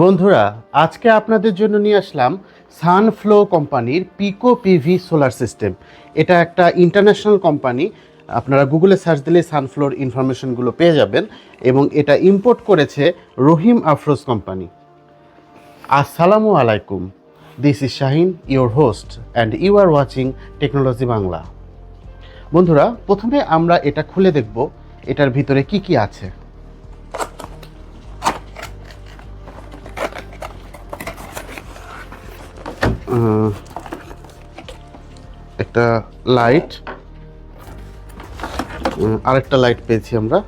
বন্ধুরা, আজকে আপনাদের জন্য নিয়ে আসলাম সানফ্লো কোম্পানির পিকো পিভি সোলার সিস্টেম এটা একটা ইন্টারন্যাশনাল কোম্পানি। আপনারা গুগলে সার্চ দিলে সানফ্লোর ইনফরমেশনগুলো পেয়ে যাবেন এবং এটা ইম্পোর্ট করেছে রহিম আফরোজ কোম্পানি। আসসালামু আলাইকুম। This is Shahin your host and you are watching technology Bangla বন্ধুরা, প্রথমে আমরা এটা খুলে দেখব, এটার ভিতরে কি কি আছে। একটা লাইট আরেকটা লাইট পেয়েছি আমরা।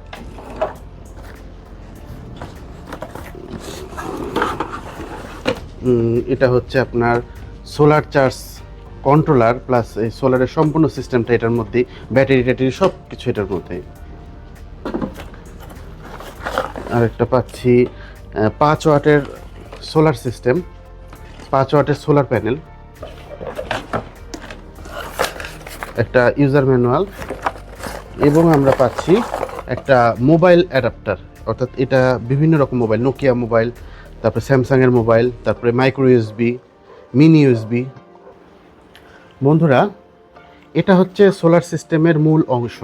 এটা হচ্ছে আপনার সোলার চার্জ কন্ট্রোলার প্লাস এই সোলারের সম্পূর্ণ সিস্টেমটা এটার মধ্যে ব্যাটারি ট্যাটারি সব কিছু এটার মধ্যে। আরেকটা পাচ্ছি পাঁচ ওয়াটের সোলার সিস্টেম পাঁচ ওয়াটের সোলার প্যানেল। একটা ইউজার ম্যানুয়াল। এবং আমরা পাচ্ছি একটা মোবাইল অ্যাডাপ্টার। অর্থাৎ এটা বিভিন্ন রকম মোবাইল নোকিয়া মোবাইল, তারপরে স্যামসাংয়ের মোবাইল, তারপরে মাইক্রো ইউএসবি মিনি ইউএসবি বন্ধুরা, এটা হচ্ছে সোলার সিস্টেমের মূল অংশ।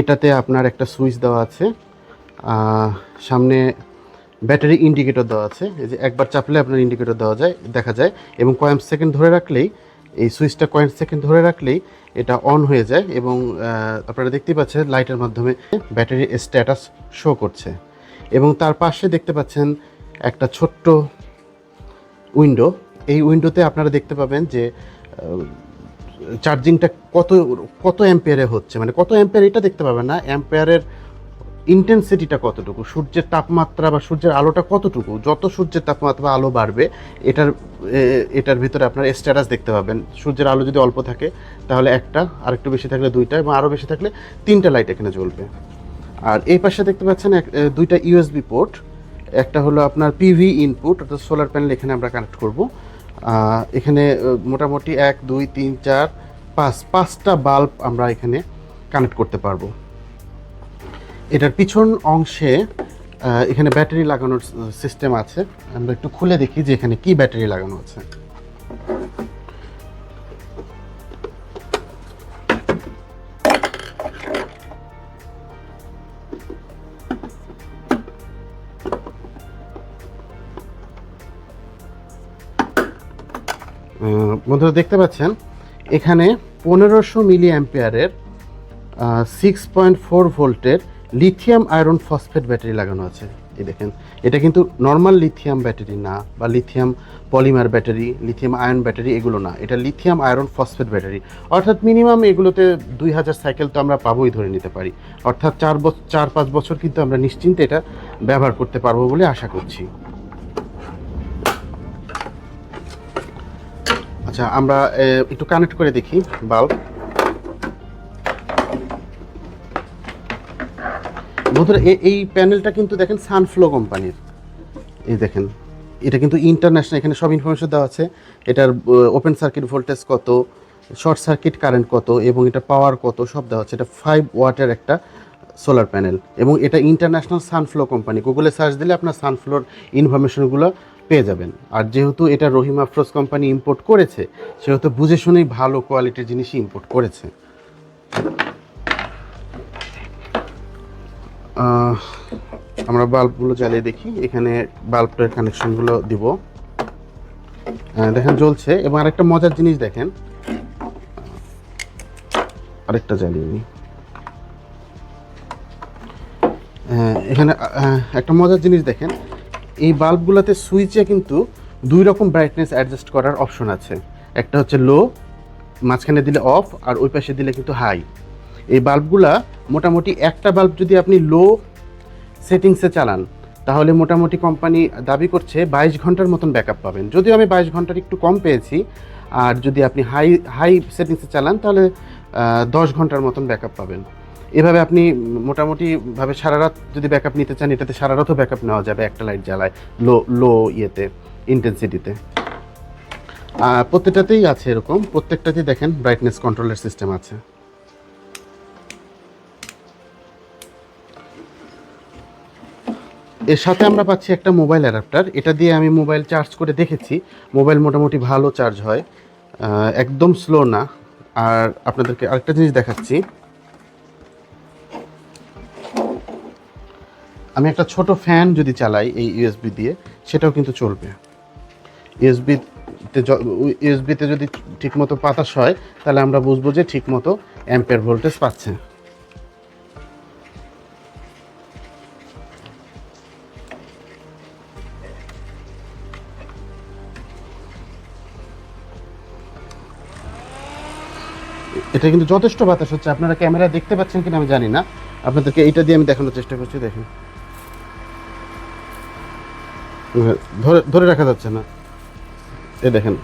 এটাতে আপনার একটা সুইচ দেওয়া আছে। সামনে ব্যাটারি ইন্ডিকেটর দেওয়া আছে। এই যে একবার চাপলে আপনার ইন্ডিকেটর দেওয়া যায়, দেখা যায়। এবং কয়েক সেকেন্ড ধরে রাখলেই, এই সুইচটা কয়েক সেকেন্ড ধরে রাখলেই এটা অন হয়ে যায় এবং আপনারা দেখতেই পাচ্ছেন লাইটের মাধ্যমে ব্যাটারি স্ট্যাটাস শো করছে। এবং তার পাশে দেখতে পাচ্ছেন একটা ছোট্ট উইন্ডো এই উইন্ডোতে আপনারা দেখতে পাবেন যে চার্জিংটা কত কত অ্যাম্পিয়ারে হচ্ছে। মানে কত অ্যাম্পিয়ার এটা দেখতে পাবেন না। অ্যাম্পিয়ারের ইন্টেন্সিটিটা কতটুকু? সূর্যের তাপমাত্রা বা সূর্যের আলোটা কতটুকু? যত সূর্যের তাপমাত্রা বা আলো বাড়বে, এটার এটার ভিতরে আপনার স্ট্যাটাস দেখতে পাবেন। সূর্যের আলো যদি অল্প থাকে, তাহলে একটা আর একটু বেশি থাকলে দুইটা এবং আরও বেশি থাকলে তিনটা লাইট এখানে জ্বলবে। আর এই পাশে দেখতে পাচ্ছেন এক- দুইটা ইউএসবি পোর্ট একটা হলো আপনার পিভি ইনপুট অর্থাৎ সোলার প্যানেল এখানে আমরা কানেক্ট করব। এখানে মোটামুটি এক, দুই, তিন, চার, পাঁচ, পাঁচটা বাল্ব আমরা এখানে কানেক্ট করতে পারব। এটার পিছন অংশে এখানে ব্যাটারি লাগানোর সিস্টেম আছে। আমরা একটু খুলে দেখি যে এখানে কি ব্যাটারি লাগানো আছে। বন্ধুরা, দেখতে পাচ্ছেন? এখানে পনেরোশো মিলি অ্যাম্পিয়ারের সিক্স পয়েন্ট ফোর ভোল্টের লিথিয়াম আয়রন ফসফেট ব্যাটারি লাগানো আছে। এই দেখেন, এটা কিন্তু নর্মাল লিথিয়াম ব্যাটারি না, বা lithium polymer battery lithium iron battery এগুলো না। এটা লিথিয়াম আয়রন ফসফেট ব্যাটারি অর্থাৎ মিনিমাম এগুলোতে দুই হাজার সাইকেল তো আমরা পাবোই ধরে নিতে পারি। অর্থাৎ চার বছর চার, পাঁচ বছর কিন্তু আমরা নিশ্চিন্তে এটা ব্যবহার করতে পারব বলে আশা করছি। আচ্ছা আমরা একটু কানেক্ট করে দেখি বাল্ব বন্ধুরা এই প্যানেলটা কিন্তু দেখেন সানফ্লো কোম্পানির। এই দেখেন, এটা কিন্তু ইন্টারন্যাশনাল এখানে সব ইনফরমেশন দেওয়া আছে। এটার ওপেন সার্কিট ভোল্টেজ কত শর্ট সার্কিট কারেন্ট কত, এবং এটা পাওয়ার কত, সব দেওয়া আছে। এটা ফাইভ ওয়াটের একটা সোলার প্যানেল এবং এটা ইন্টারন্যাশনাল সানফ্লো কোম্পানি। গুগলে সার্চ দিলে আপনার সানফ্লোর ইনফরমেশনগুলো পেয়ে যাবেন। আর যেহেতু এটা রহিম আফরোজ কোম্পানি ইম্পোর্ট করেছে, সেহেতু বুঝে শুনেই ভালো কোয়ালিটির জিনিসই ইম্পোর্ট করেছে। আমরা বাল্বগুলো জ্বালিয়ে দেখি। এখানে বাল্বের কানেকশনগুলো দিব। দেখেন, জ্বলছে। এবং আরেকটা মজার জিনিস দেখেন। আরেকটা জ্বালিয়ে নিই। এখানে একটা মজার জিনিস দেখেন। এই বাল্বগুলোতে সুইচে কিন্তু দুই রকম ব্রাইটনেস অ্যাডজাস্ট করার অপশন আছে। একটা হচ্ছে লো মাঝখানে দিলে অফ আর ওই পাশে দিলে কিন্তু হাই এই বাল্বগুলা মোটামুটি একটা বাল্ব যদি আপনি লো সেটিংসে চালান, তাহলে মোটামুটি কোম্পানি দাবি করছে বাইশ ঘণ্টার মতন ব্যাকআপ পাবেন। যদিও আমি বাইশ ঘণ্টার একটু কম পেয়েছি, আর যদি আপনি হাই হাই সেটিংসে চালান, তাহলে দশ ঘণ্টার মতন ব্যাকআপ পাবেন। এভাবে আপনি মোটামুটিভাবে সারা রাত যদি ব্যাকআপ নিতে চান, এটাতে সারা রাতও ব্যাকআপ নেওয়া যাবে একটা লাইট জ্বালায় লো লো ইয়েতে ইন্টেন্সিটিতে প্রত্যেকটাতেই আছে এরকম। প্রত্যেকটাতেই দেখেন ব্রাইটনেস কন্ট্রোলের সিস্টেম আছে। এর সাথে আমরা পাচ্ছি একটা মোবাইল অ্যাডাপ্টার এটা দিয়ে আমি মোবাইল চার্জ করে দেখেছি। মোবাইল মোটামুটি ভালো চার্জ হয়। একদম স্লো না। আর আপনাদেরকে আরেকটা জিনিস দেখাচ্ছি। আমি একটা ছোট ফ্যান যদি চালাই এই ইউএসবি দিয়ে, সেটাও কিন্তু চলবে। ইউএসবিতে ইউএসবিতে যদি ঠিকমতো বাতাস হয়, তাহলে আমরা বুঝব যে ঠিকমতো অ্যাম্পের ভোল্টেজ পাচ্ছে। এটা কিন্তু যথেষ্ট বাতাস হচ্ছে। আপনারা ক্যামেরা দেখতে পাচ্ছেন কিনা আমি জানি না। আপনাদেরকে এইটা দিয়ে আমি দেখানোর চেষ্টা করছি, দেখেন। ধরে ধরে রাখা যাচ্ছে না। এ দেখেন।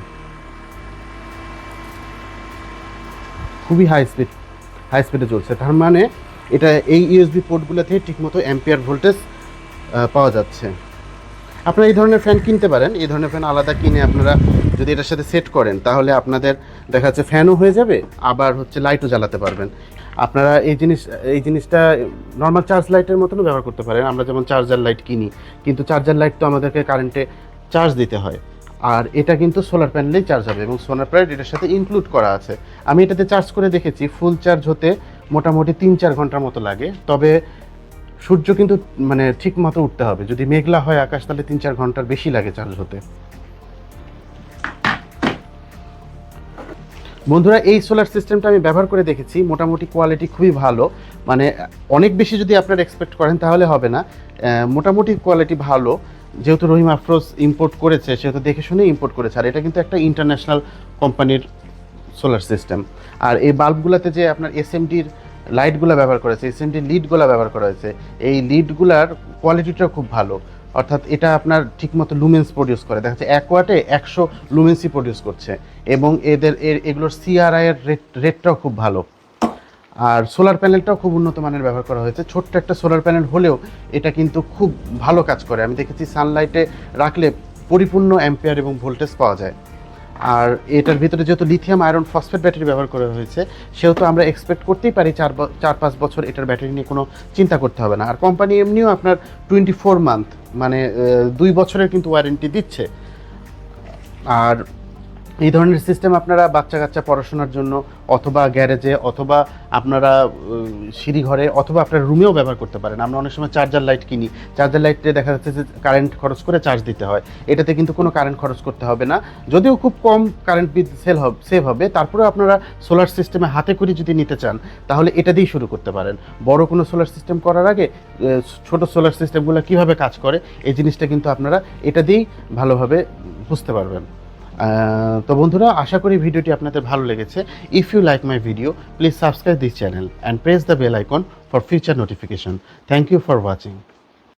খুবই হাই স্পিড হাই স্পিডে চলছে। তার মানে এটা এই ইউএসবি পোর্টগুলো থেকে ঠিকমতো অ্যাম্পিয়ার ভোল্টেজ পাওয়া যাচ্ছে। আপনারা এই ধরনের ফ্যান কিনতে পারেন। এই ধরনের ফ্যান আলাদা কিনে আপনারা যদি এটার সাথে সেট করেন, তাহলে আপনাদের দেখা যাচ্ছে ফ্যানও হয়ে যাবে, আবার হচ্ছে লাইটও জ্বালাতে পারবেন। আপনারা এই জিনিস, এই জিনিসটা নর্মাল চার্জ লাইটের মতনও ব্যবহার করতে পারেন। আমরা যেমন চার্জার লাইট কিনি, কিন্তু চার্জার লাইট তো আমাদেরকে কারেন্টে চার্জ দিতে হয়। আর এটা কিন্তু সোলার প্যানেলেই চার্জ হবে এবং সোলার প্যানেল এটার সাথে ইনক্লুড করা আছে। আমি এটাতে চার্জ করে দেখেছি ফুল চার্জ হতে মোটামুটি তিন চার ঘণ্টার মতো লাগে। তবে সূর্য কিন্তু মানে ঠিক মতো উঠতে হবে। যদি মেঘলা হয় আকাশ, তাহলে তিন চার ঘণ্টার বেশি লাগে চার্জ হতে। বন্ধুরা, এই সোলার সিস্টেমটা আমি ব্যবহার করে দেখেছি। মোটামুটি কোয়ালিটি খুবই ভালো। মানে অনেক বেশি যদি আপনারা এক্সপেক্ট করেন তাহলে হবে না। মোটামুটি কোয়ালিটি ভালো। যেহেতু রহিম আফরোজ ইম্পোর্ট করেছে, সেহেতু দেখে শুনে ইম্পোর্ট করেছে। আর এটা কিন্তু একটা ইন্টারন্যাশনাল কোম্পানির সোলার সিস্টেম আর এই বাল্বগুলোতে যে আপনার এসএমডির লাইটগুলো ব্যবহার করেছে এসএমডির লিডগুলো ব্যবহার করা হয়েছে, এই লিডগুলার কোয়ালিটিটাও খুব ভালো। অর্থাৎ এটা আপনার ঠিকমতো লুমেন্স প্রডিউস করে। দেখা যাচ্ছে অ্যাকোয়াটে একশো লুমেন্সই প্রডিউস করছে এবং এদের এর এগুলোর সিআরআই এর রেট রেটটাও খুব ভালো। আর সোলার প্যানেলটাও খুব উন্নত মানের ব্যবহার করা হয়েছে। ছোট্ট একটা সোলার প্যানেল হলেও এটা কিন্তু খুব ভালো কাজ করে। আমি দেখেছি সানলাইটে রাখলে পরিপূর্ণ অ্যাম্পেয়ার এবং ভোল্টেজ পাওয়া যায়। আর এটার ভিতরে যেহেতু লিথিয়াম আয়রন ফসফেট ব্যাটারি ব্যবহার করা হয়েছে, সেহেতু আমরা এক্সপেক্ট করতেই পারি চার চার পাঁচ বছর এটার ব্যাটারি নিয়ে কোনো চিন্তা করতে হবে না। আর কোম্পানি এমনিও আপনার টোয়েন্টি ফোর মান্থ মানে দুই বছরের কিন্তু ওয়ারেন্টি দিচ্ছে। আর এই ধরনের সিস্টেম আপনারা বাচ্চা কাচ্চা পড়াশোনার জন্য অথবা গ্যারেজে অথবা আপনারা সিঁড়িঘরে অথবা আপনার রুমেও ব্যবহার করতে পারেন। আমরা অনেক সময় চার্জার লাইট কিনি। চার্জার লাইটে দেখা যাচ্ছে যে কারেন্ট খরচ করে চার্জ দিতে হয়। এটাতে কিন্তু কোনো কারেন্ট খরচ করতে হবে না। যদিও খুব কম কারেন্ট বিল সেল হবে সেভ হবে, তারপরেও আপনারা সোলার সিস্টেমে হাতে করে যদি নিতে চান, তাহলে এটা দিয়েই শুরু করতে পারেন। বড় কোনো সোলার সিস্টেম করার আগে ছোট সোলার সিস্টেমগুলো কীভাবে কাজ করে, এই জিনিসটা কিন্তু আপনারা এটা দিয়েই ভালোভাবে বুঝতে পারবেন। তো বন্ধুরা, আশা করি ভিডিওটি আপনাদের ভালো লেগেছে। If you like my video please subscribe this channel and press the bell icon for future notification thank you for watching